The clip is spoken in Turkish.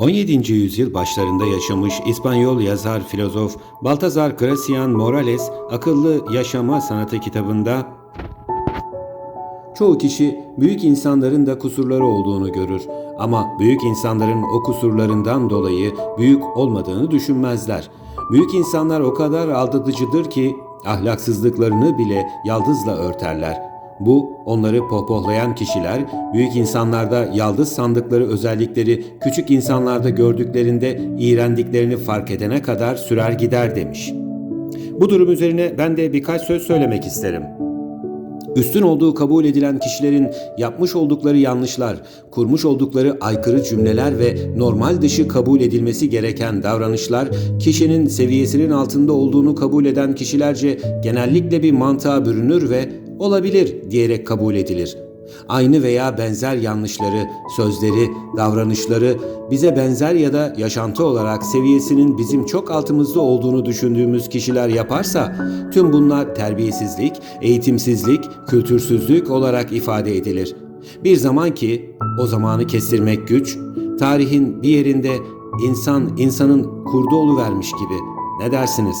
17. yüzyıl başlarında yaşamış İspanyol yazar filozof Baltazar Gracian Morales Akıllı Yaşama Sanatı kitabında Çoğu kişi büyük insanların da kusurları olduğunu görür ama büyük insanların o kusurlarından dolayı büyük olmadığını düşünmezler. Büyük insanlar o kadar aldatıcıdır ki ahlaksızlıklarını bile yaldızla örterler. Bu onları pohpohlayan kişiler büyük insanlarda yaldız sandıkları özellikleri küçük insanlarda gördüklerinde iğrendiklerini fark edene kadar sürer gider demiş. Bu durum üzerine ben de birkaç söz söylemek isterim. Üstün olduğu kabul edilen kişilerin yapmış oldukları yanlışlar, kurmuş oldukları aykırı cümleler ve normal dışı kabul edilmesi gereken davranışlar kişinin seviyesinin altında olduğunu kabul eden kişilerce genellikle bir mantığa bürünür ve olabilir diyerek kabul edilir. Aynı veya benzer yanlışları, sözleri, davranışları bize benzer ya da yaşantı olarak seviyesinin bizim çok altımızda olduğunu düşündüğümüz kişiler yaparsa tüm bunlar terbiyesizlik, eğitimsizlik, kültürsüzlük olarak ifade edilir. Bir zaman ki o zamanı kestirmek güç, tarihin bir yerinde insan insanın kurdu vermiş gibi. Ne dersiniz?